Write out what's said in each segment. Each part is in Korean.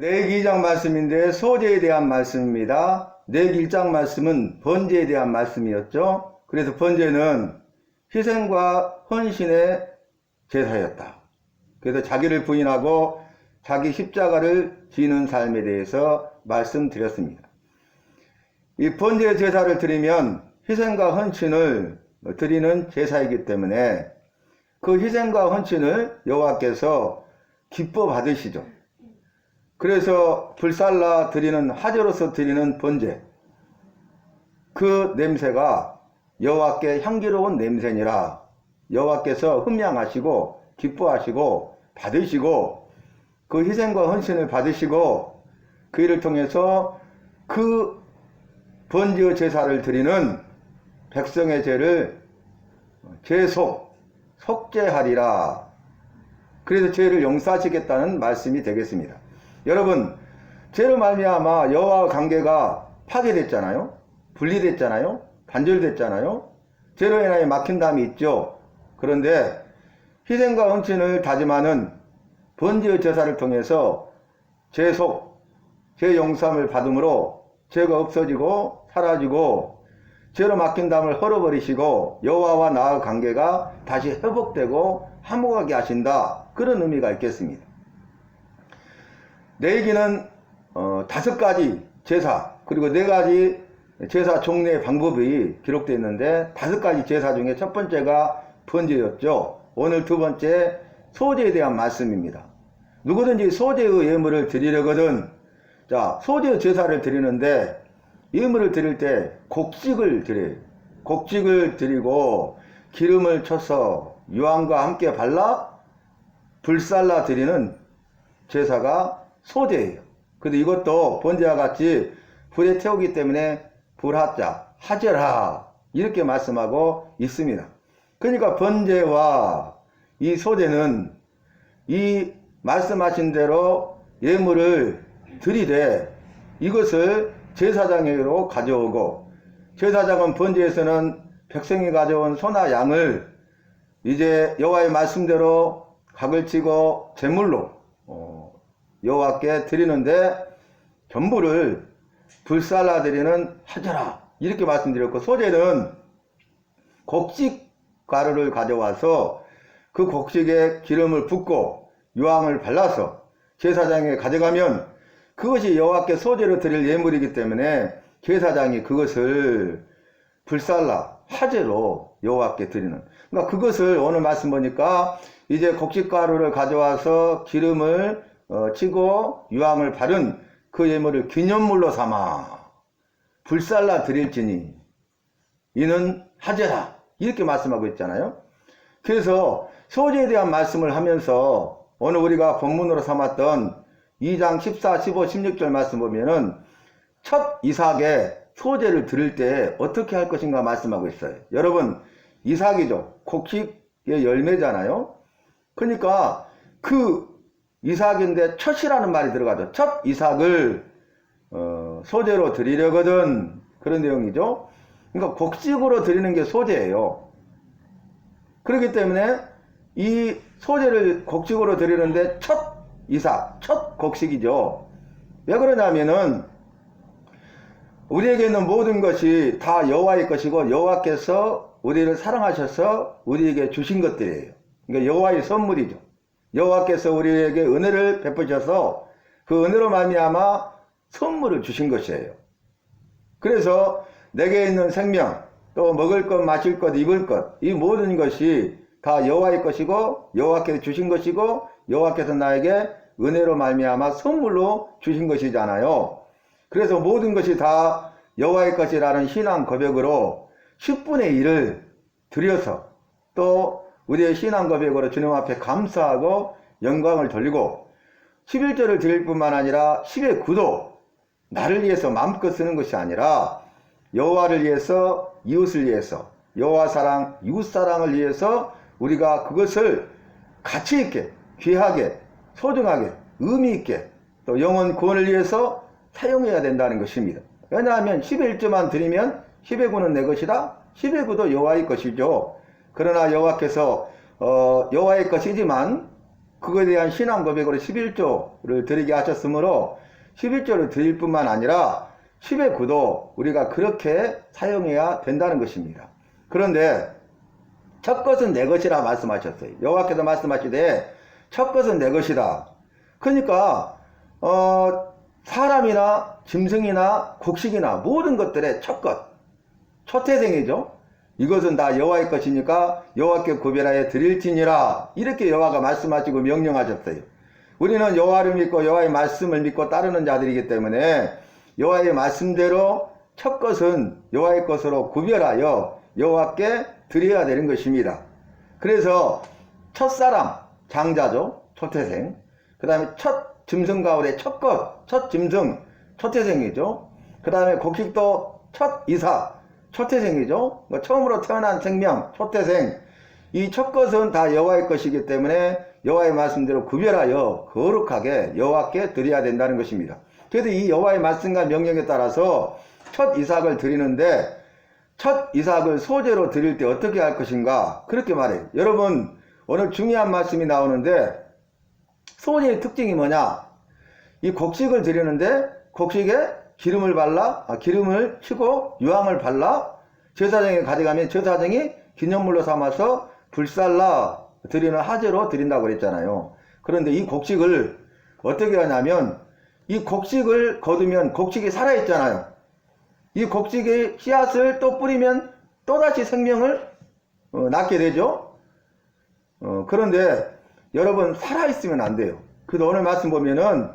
내기 2장 말씀인데 소재에 대한 말씀입니다. 내기 1장 말씀은 번제에 대한 말씀이었죠. 그래서 번제는 희생과 헌신의 제사였다. 그래서 자기를 부인하고 자기 십자가를 지는 삶에 대해서 말씀드렸습니다. 이 번제 제사를 드리면 희생과 헌신을 드리는 제사이기 때문에 그 희생과 헌신을 여호와께서 기뻐 받으시죠. 그래서 불살라 드리는 화제로서 드리는 번제. 그 냄새가 여호와께 향기로운 냄새니라. 여호와께서 흠양하시고 기뻐하시고 받으시고 그 희생과 헌신을 받으시고 그 일을 통해서 그 번제 제사를 드리는 백성의 죄를 제속 속죄하리라. 그래서 죄를 용서하시겠다는 말씀이 되겠습니다. 여러분 죄로 말미암아 여호와와 관계가 파괴됐잖아요. 분리됐잖아요. 단절됐잖아요. 죄로 인하여 막힌 담이 있죠. 그런데 희생과 헌신을 다짐하는 번지의 제사를 통해서 죄속, 죄 용서함을 받음으로 죄가 없어지고 사라지고 죄로 막힌 담을 헐어버리시고 여호와와 나의 관계가 다시 회복되고 화목하게 하신다. 그런 의미가 있겠습니다. 내기는 어, 다섯 가지 제사 그리고 네 가지 제사 종례 방법이 기록되어 있는데 다섯 가지 제사 중에 첫 번째가 번제였죠. 오늘 두 번째 소제에 대한 말씀입니다. 누구든지 소제의 예물을 드리려거든 자 소제 제사를 드리는데 예물을 드릴 때 곡식을 드려요. 곡식을 드리고 기름을 쳐서 유황과 함께 발라 불살라 드리는 제사가 소제예요. 근데 이것도 번제와 같이 불에 태우기 때문에 불하자 하제라 이렇게 말씀하고 있습니다. 그러니까 번제와 이 소제는 이 말씀하신 대로 예물을 드리되 이것을 제사장에게로 가져오고 제사장은 번제에서는 백성이 가져온 소나 양을 이제 여호와의 말씀대로 각을 치고 제물로 어, 여호와께 드리는데 전부를 불살라 드리는 하저라. 이렇게 말씀드렸고 소제는 곡식 가루를 가져와서 그 곡식에 기름을 붓고 유황을 발라서 제사장에 가져가면 그것이 여호와께 소제로 드릴 예물이기 때문에 제사장이 그것을 불살라 화제로 여호와께 드리는. 그러니까 그것을 오늘 말씀 보니까 이제 곡식가루를 가져와서 기름을 어, 치고 유황을 바른 그 예물을 기념물로 삼아 불살라 드릴지니 이는 하제라 이렇게 말씀하고 있잖아요. 그래서 소제에 대한 말씀을 하면서 오늘 우리가 본문으로 삼았던 2장 14, 15, 16절 말씀 보면은 첫 이삭에 소제를 드릴 때 어떻게 할 것인가 말씀하고 있어요. 여러분 이삭이죠. 곡식의 열매잖아요. 그러니까 그 이삭인데 첫이라는 말이 들어가죠. 첫 이삭을 어, 소제로 드리려거든 그런 내용이죠. 그러니까 곡식으로 드리는 게 소제예요. 그렇기 때문에 이 소제를 곡식으로 드리는데 첫 이삭, 첫 곡식이죠. 왜 그러냐면은 우리에게 있는 모든 것이 다 여호와의 것이고 여호와께서 우리를 사랑하셔서 우리에게 주신 것들이에요. 그러니까 여호와의 선물이죠. 여호와께서 우리에게 은혜를 베푸셔서 그 은혜로 말미암아 선물을 주신 것이에요. 그래서 내게 있는 생명, 또 먹을 것, 마실 것, 입을 것, 이 모든 것이 다 여호와의 것이고 여호와께서 주신 것이고 여호와께서 나에게 은혜로 말미암아 선물로 주신 것이잖아요. 그래서 모든 것이 다 여호와의 것이라는 신앙 고백으로 10분의 1을 드려서 또 우리의 신앙 고백으로 주님 앞에 감사하고 영광을 돌리고 11절을 드릴 뿐만 아니라 10의 9도 나를 위해서 마음껏 쓰는 것이 아니라 여호와를 위해서 이웃을 위해서 여호와 사랑 이웃 사랑을 위해서 우리가 그것을 가치 있게 귀하게 소중하게 의미 있게 또 영혼 구원을 위해서 사용해야 된다는 것입니다. 왜냐하면 10의 1조만 드리면 10의 9는 내 것이다. 10의 9도 여호와의 것이죠. 그러나 여호와께서 어, 여호와의 것이지만 그거에 대한 신앙 고백으로 11조를 드리게 하셨으므로 11조를 드릴 뿐만 아니라 10의 구도 우리가 그렇게 사용해야 된다는 것입니다. 그런데 첫 것은 내 것이라 말씀하셨어요. 여호와께서 말씀하시되 첫 것은 내 것이다. 그러니까 어, 사람이나 짐승이나 곡식이나 모든 것들의 첫 것, 첫 태생이죠. 이것은 다 여호와의 것이니까 여호와께 구별하여 드릴지니라 이렇게 여호와가 말씀하시고 명령하셨어요. 우리는 여호와를 믿고 여호와의 말씀을 믿고 따르는 자들이기 때문에 여호와의 말씀대로 첫 것은 여호와의 것으로 구별하여 여호와께 드려야 되는 것입니다. 그래서 첫 사람 장자죠 초태생 그 다음에 첫 짐승 가운데 첫 것, 첫 짐승 초태생이죠. 그 다음에 곡식도 첫 이사 초태생이죠. 뭐 처음으로 태어난 생명 초태생 이 첫 것은 다 여호와의 것이기 때문에 여호와의 말씀대로 구별하여 거룩하게 여호와께 드려야 된다는 것입니다. 그래서 이 여호와의 말씀과 명령에 따라서 첫 이삭을 드리는데 첫 이삭을 소재로 드릴 때 어떻게 할 것인가 그렇게 말해요. 여러분 오늘 중요한 말씀이 나오는데 소재의 특징이 뭐냐? 이 곡식을 드리는데 곡식에 기름을 발라 아, 기름을 치고 유황을 발라 제사장에 가져가면 제사장이 기념물로 삼아서 불살라 드리는 하제로 드린다고 그랬잖아요. 그런데 이 곡식을 어떻게 하냐면 이 곡식을 거두면 곡식이 살아있잖아요. 이 곡식의 씨앗을 또 뿌리면 또다시 생명을 어, 낳게 되죠. 어, 그런데 여러분 살아있으면 안 돼요. 그래서 오늘 말씀 보면은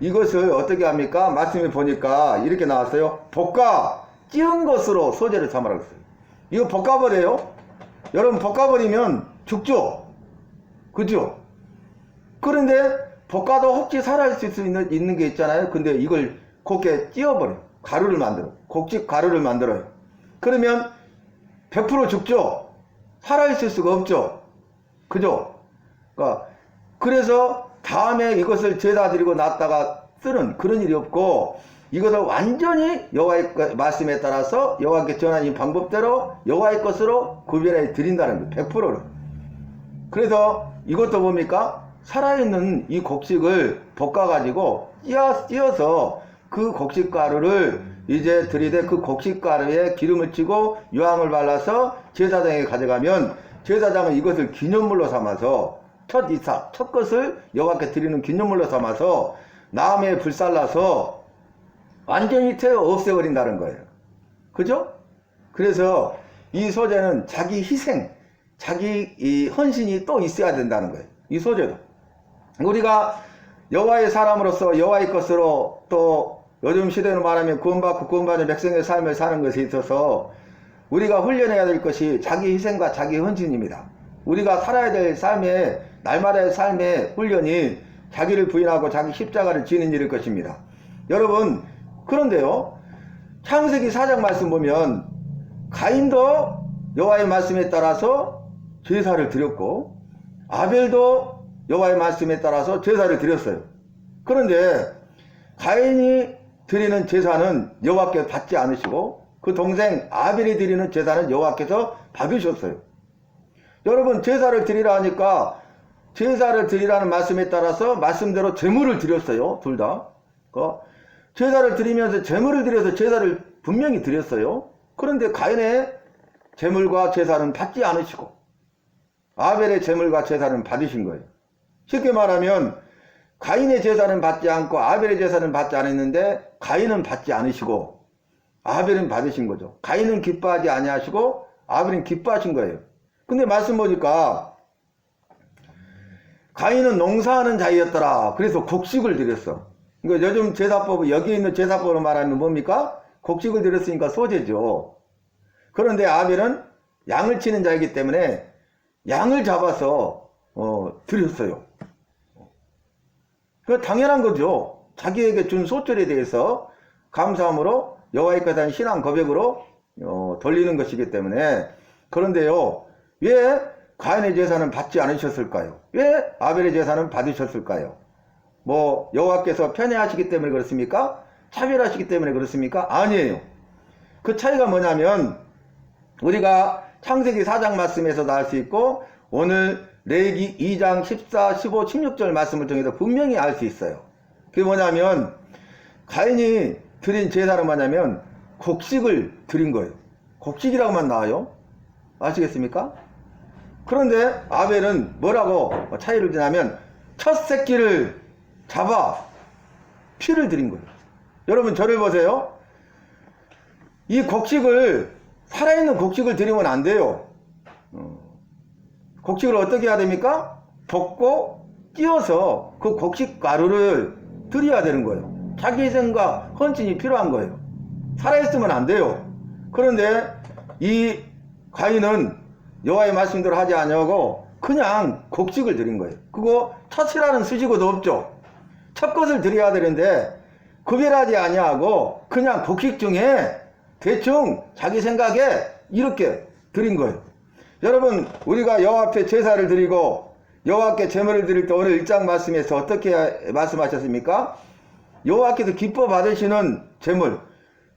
이것을 어떻게 합니까? 말씀에 보니까 이렇게 나왔어요. 볶아 찌은 것으로 소재를 삼으라고 했어요. 이거 볶아버려요. 여러분 볶아버리면 죽죠. 그죠? 그런데 볶아도 혹시 살아있을 수 있는, 있는 게 있잖아요. 근데 이걸 곱게 찌어버려요. 가루를 만들어. 곡식 가루를 만들어요. 그러면 100% 죽죠. 살아있을 수가 없죠. 그죠? 그러니까 그래서 다음에 이것을 제다 드리고 놨다가 쓰는 그런 일이 없고 이것을 완전히 여호와의 말씀에 따라서 여호와께 이 방법대로 여호와의 것으로 구별해 드린다는 거예요. 100%를. 그래서 이것도 뭡니까? 살아있는 이 곡식을 볶아가지고 찌어서 그 곡식 가루를 이제 들이대 그 곡식 가루에 기름을 치고 유황을 발라서 제사장에 가져가면 제사장은 이것을 기념물로 삼아서 첫 이삭, 첫 것을 여호와께 드리는 기념물로 삼아서 남에 불살라서 완전히 태워 없애버린다는 거예요. 그죠? 그래서 이 소재는 자기 희생, 자기 이 헌신이 또 있어야 된다는 거예요. 이 소재도. 우리가 여호와의 사람으로서 여호와의 것으로 또 요즘 시대로 말하면 구원받고 구원받은 백성의 삶을 사는 것에 있어서 우리가 훈련해야 될 것이 자기 희생과 자기 헌신입니다. 우리가 살아야 될 삶의 날마다의 삶의 훈련이 자기를 부인하고 자기 십자가를 지는 일일 것입니다. 여러분 그런데요 창세기 4장 말씀 보면 가인도 여호와의 말씀에 따라서 제사를 드렸고 아벨도 여호와의 말씀에 따라서 제사를 드렸어요. 그런데 가인이 드리는 제사는 여호와께 받지 않으시고 그 동생 아벨이 드리는 제사는 여호와께서 받으셨어요. 여러분 제사를 드리라 하니까 제사를 드리라는 말씀에 따라서 말씀대로 제물을 드렸어요. 둘 다. 그 제사를 드리면서 제물을 드려서 제사를 분명히 드렸어요. 그런데 가인의 제물과 제사는 받지 않으시고 아벨의 제물과 제사는 받으신 거예요. 쉽게 말하면 가인의 제사는 받지 않고 아벨의 제사는 받지 않았는데 가인은 받지 않으시고 아벨은 받으신 거죠. 가인은 기뻐하지 아니하시고 아벨은 기뻐하신 거예요. 근데 말씀 보니까 가인은 농사하는 자이었더라. 그래서 곡식을 드렸어. 그러니까 요즘 제사법, 여기 있는 제사법으로 말하면 뭡니까? 곡식을 드렸으니까 소재죠. 그런데 아벨은 양을 치는 자이기 때문에 양을 잡아서 어, 드렸어요. 그 당연한 거죠. 자기에게 준 소철에 대해서 감사함으로 여호와의 것한 신앙 고백으로 어, 돌리는 것이기 때문에 그런데요 왜 가인의 제사는 받지 않으셨을까요? 왜 아벨의 제사는 받으셨을까요? 뭐 여호와께서 편애하시기 때문에 그렇습니까? 차별하시기 때문에 그렇습니까? 아니에요. 그 차이가 뭐냐면 우리가 창세기 4장 말씀에서도 알 수 있고 오늘 레기 2장 14, 15, 16절 말씀을 통해서 분명히 알 수 있어요. 그게 뭐냐면 가인이 드린 제사는 뭐냐면 곡식을 드린 거예요. 곡식이라고만 나와요. 아시겠습니까? 그런데 아벨은 뭐라고 차이를 지나면 첫 새끼를 잡아 피를 드린 거예요. 여러분 저를 보세요. 이 곡식을 살아있는 곡식을 드리면 안 돼요. 어, 곡식을 어떻게 해야 됩니까? 볶고 띄어서 그 곡식 가루를 드려야 되는 거예요. 자기 희생과 헌신이 필요한 거예요. 살아있으면 안 돼요. 그런데 이 가인은 여호와의 말씀대로 하지 아니하고 그냥 곡식을 드린 거예요. 그거 첫이라는 수식어도 없죠. 첫 것을 드려야 되는데 구별하지 아니하고 그냥 곡식 중에 대충 자기 생각에 이렇게 드린 거예요. 여러분 우리가 여호와 앞에 제사를 드리고 여호와께 제물을 드릴 때 오늘 일장 말씀에서 어떻게 말씀하셨습니까? 여호와께서 기뻐 받으시는 제물,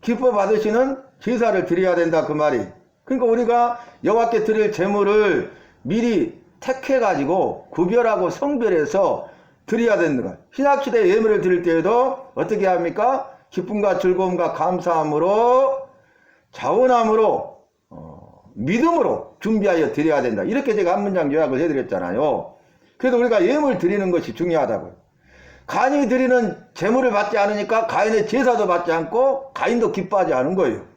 기뻐 받으시는 제사를 드려야 된다 그 말이. 그러니까 우리가 여호와께 드릴 제물을 미리 택해 가지고 구별하고 성별해서 드려야 되는 거예요. 신약 시대 예물을 드릴 때에도 어떻게 합니까? 기쁨과 즐거움과 감사함으로 자원함으로 어, 믿음으로 준비하여 드려야 된다. 이렇게 제가 한 문장 요약을 해드렸잖아요. 그래서 우리가 예물 드리는 것이 중요하다고요. 가인이 드리는 제물을 받지 않으니까 가인의 제사도 받지 않고 가인도 기뻐하지 않은 거예요.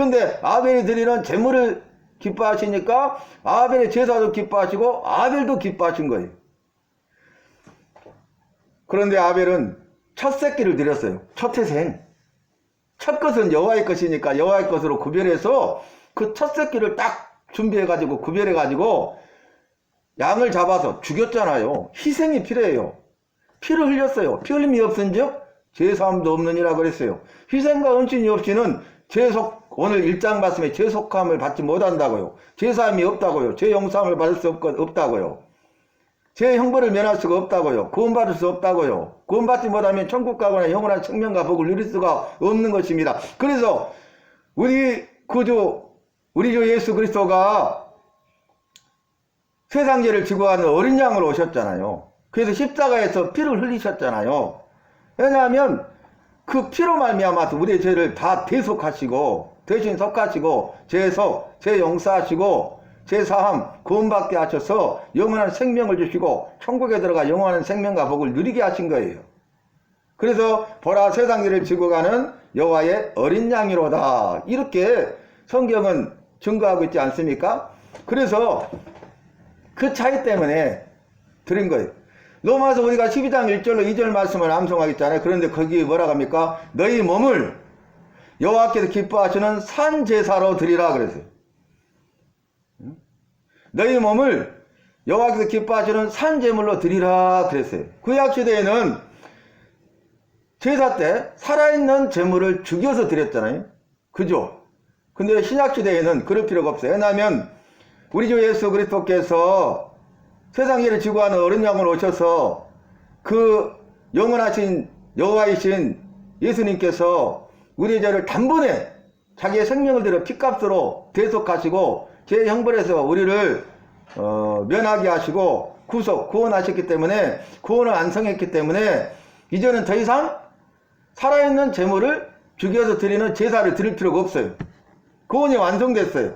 근데 아벨이 드리는 제물을 기뻐하시니까 아벨의 제사도 기뻐하시고 아벨도 기뻐하신 거예요. 그런데 아벨은 첫 새끼를 드렸어요. 첫 태생. 첫 것은 여호와의 것이니까 여호와의 것으로 구별해서 그 첫 새끼를 딱 준비해 가지고 구별해 가지고 양을 잡아서 죽였잖아요. 희생이 필요해요. 피를 흘렸어요. 피 흘림이 없은즉 제사함도 없느니라 그랬어요. 희생과 헌신이 없이는 제속 오늘 일장 말씀에 제속함을 받지 못한다고요. 제사함이 없다고요. 제 영상을 받을 수 없, 없다고요. 제 형벌을 면할 수가 없다고요. 구원받을 수 없다고요. 구원받지 못하면 천국 가거나 영원한 생명과 복을 누릴 수가 없는 것입니다. 그래서 우리 구주 우리 주 예수 그리스도가 세상 죄를 지고 가는 어린 양으로 오셨잖아요. 그래서 십자가에서 피를 흘리셨잖아요. 왜냐하면 그 피로 말미암아서 우리의 죄를 다 대속하시고 대신 속하시고 제속, 제용서하시고 제사함, 구원받게 하셔서 영원한 생명을 주시고 천국에 들어가 영원한 생명과 복을 누리게 하신 거예요. 그래서 보라 세상 일을 지고 가는 여호와의 어린 양이로다. 이렇게 성경은 증거하고 있지 않습니까? 그래서 그 차이 때문에 드린 거예요. 로마서 우리가 12장 1절로 2절 말씀을 암송하겠잖아요. 그런데 거기에 뭐라 합니까? 너희 몸을 여호와께서 기뻐하시는 산 제사로 드리라 그랬어요. 너희 몸을 여호와께서 기뻐하시는 산 제물로 드리라 그랬어요. 구약 시대에는 제사 때 살아있는 제물을 죽여서 드렸잖아요. 그죠? 근데 신약 시대에는 그럴 필요가 없어요. 왜냐하면 우리 주 예수 그리스도께서 세상 일을 지고 하는 어른 양을 오셔서 그 영원하신 여호와이신 예수님께서 죄를 단번에 자기의 생명을 들여 피값으로 대속하시고 제 형벌에서 우리를 어, 면하게 하시고 구속 구원하셨기 때문에 구원을 완성했기 때문에 이제는 더 이상 살아있는 제물을 죽여서 드리는 제사를 드릴 필요가 없어요. 구원이 완성됐어요.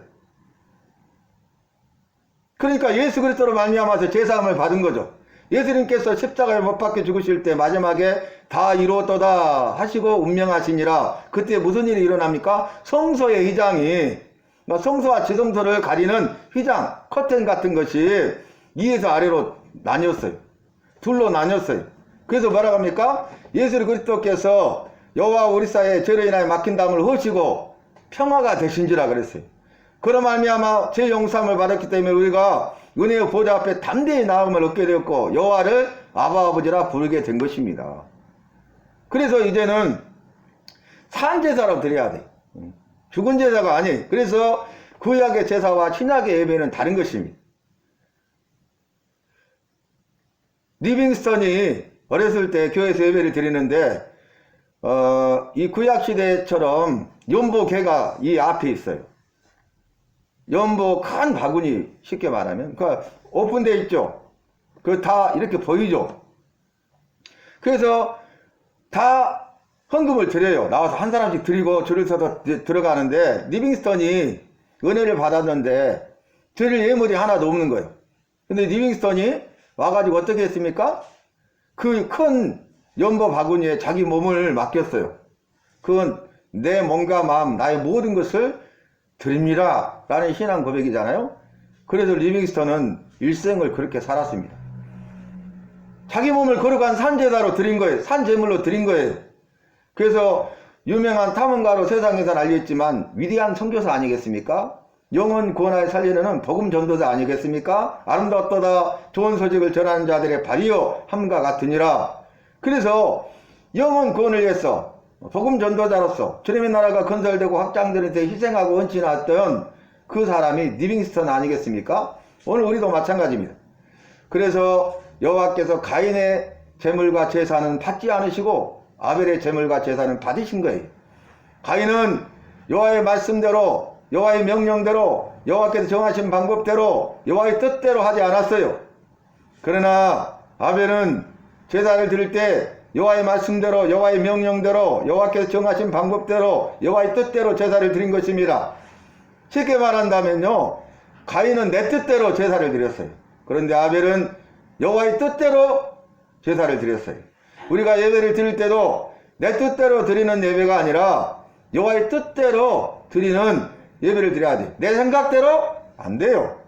그러니까 예수 그리스도로 말미암아서 제사함을 받은 거죠. 예수님께서 십자가에 못 박혀 죽으실 때 마지막에 다 이루었도다 하시고 운명하시니라. 그때 무슨 일이 일어납니까? 성소의 휘장이 그러니까 성소와 지성소를 가리는 휘장, 커튼 같은 것이 위에서 아래로 나뉘었어요. 둘로 나뉘었어요. 그래서 뭐라고 합니까? 예수 그리스도께서 여호와 우리 사이에 죄로 인하여 막힌 담을 허시고 평화가 되신지라 그랬어요. 그런 말미암아 제 용sam을 받았기 때문에 우리가 은혜의 보좌 앞에 담대히 나음을 얻게 되었고 여호와를 아바 아버지라 부르게 된 것입니다. 그래서 이제는 산 제사로 드려야 돼. 죽은 제사가 아니. 그래서 구약의 제사와 신약의 예배는 다른 것입니다. 리빙스턴이 어렸을 때 교회에서 예배를 드리는데 어, 이 구약 시대처럼 연보계가 이 앞에 있어요. 연보 큰 바구니 쉽게 말하면 그 오픈돼 있죠. 그 다 이렇게 보이죠. 그래서 다 헌금을 드려요. 나와서 한 사람씩 드리고 줄을 서서 드- 들어가는데 리빙스턴이 은혜를 받았는데 드릴 예물이 하나도 없는 거예요. 근데 리빙스턴이 와가지고 어떻게 했습니까? 그 큰 연보 바구니에 자기 몸을 맡겼어요. 그건 내 몸과 마음, 나의 모든 것을 드립니다. 라는 신앙 고백이잖아요. 그래서 리빙스턴은 일생을 그렇게 살았습니다. 자기 몸을 거룩한 산제사로 드린 거예요. 산제물로 드린 거예요. 그래서 유명한 탐험가로 세상에서 알려있지만 위대한 선교사 아니겠습니까? 영혼 구원하여 살리는 복음 전도자 아니겠습니까? 아름답도다 좋은 소식을 전하는 자들의 발이요 함과 같으니라. 그래서 영혼 구원을 위해서 복음 전도자로서 주님의 나라가 건설되고 확장되는 데 희생하고 헌신했던 그 사람이 리빙스턴 아니겠습니까? 오늘 우리도 마찬가지입니다. 그래서 여호와께서 가인의 재물과 제사는 받지 않으시고 아벨의 재물과 제사는 받으신 거예요. 가인은 여호와의 말씀대로 여호와의 명령대로 여호와께서 정하신 방법대로 여호와의 뜻대로 하지 않았어요. 그러나 아벨은 제사를 드릴 때 여호와의 말씀대로 여호와의 명령대로 여호와께서 정하신 방법대로 여호와의 뜻대로 제사를 드린 것입니다. 쉽게 말한다면요. 가인은 내 뜻대로 제사를 드렸어요. 그런데 아벨은 여호와의 뜻대로 제사를 드렸어요. 우리가 예배를 드릴 때도 내 뜻대로 드리는 예배가 아니라 여호와의 뜻대로 드리는 예배를 드려야 돼. 내 생각대로 안 돼요.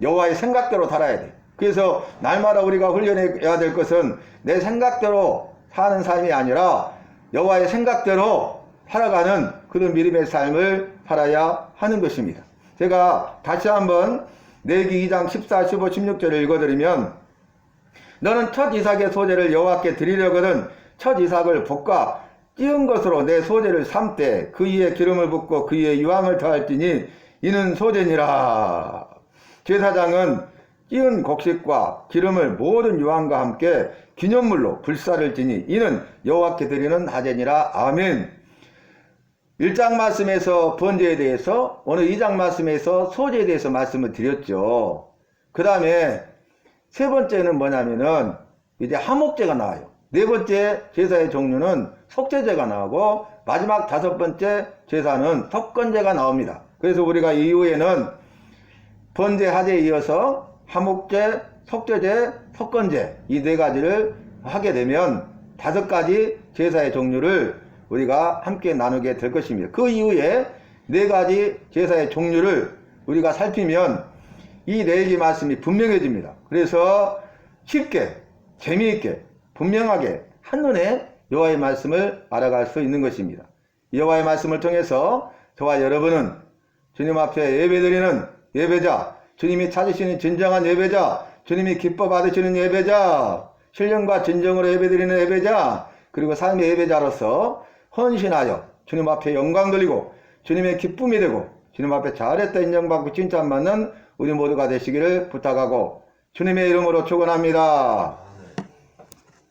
여호와의 생각대로 살아야 돼. 그래서 날마다 우리가 훈련해야 될 것은 내 생각대로 사는 삶이 아니라 여호와의 생각대로 살아가는 그런 믿음의 삶을 살아야 하는 것입니다. 제가 다시 한번 내기 2장 14, 15, 16절을 읽어드리면 너는 첫 이삭의 소재를 여호와께 드리려거든 첫 이삭을 볶아 찌은 것으로 내 소재를 삼되 그 위에 기름을 붓고 그 위에 유황을 더할지니 이는 소재니라 제사장은 찌은 곡식과 기름을 모든 유황과 함께 기념물로 불사를 지니 이는 여호와께 드리는 하제니라 아멘 1장 말씀에서 번제에 대해서 오늘 2장 말씀에서 소제에 대해서 말씀을 드렸죠 그 다음에 세 번째는 뭐냐면은 이제 하목제가 나와요. 네 번째 제사의 종류는 속제제가 나오고 마지막 다섯 번째 제사는 석건제가 나옵니다. 그래서 우리가 이후에는 번제 하제에 이어서 하목제, 속제제, 석건제 이 네 가지를 하게 되면 다섯 가지 제사의 종류를 우리가 함께 나누게 될 것입니다. 그 이후에 네 가지 제사의 종류를 우리가 살피면 이 내기 말씀이 분명해집니다. 그래서 쉽게, 재미있게, 분명하게 한눈에 여호와의 말씀을 알아갈 수 있는 것입니다. 여호와의 말씀을 통해서 저와 여러분은 주님 앞에 예배드리는 예배자, 주님이 찾으시는 진정한 예배자, 주님이 기뻐 받으시는 예배자, 신령과 진정으로 예배드리는 예배자, 그리고 삶의 예배자로서 헌신하여 주님 앞에 영광 돌리고 주님의 기쁨이 되고 주님 앞에 잘했다 인정받고 칭찬받는 우리 모두가 되시기를 부탁하고 주님의 이름으로 축원합니다.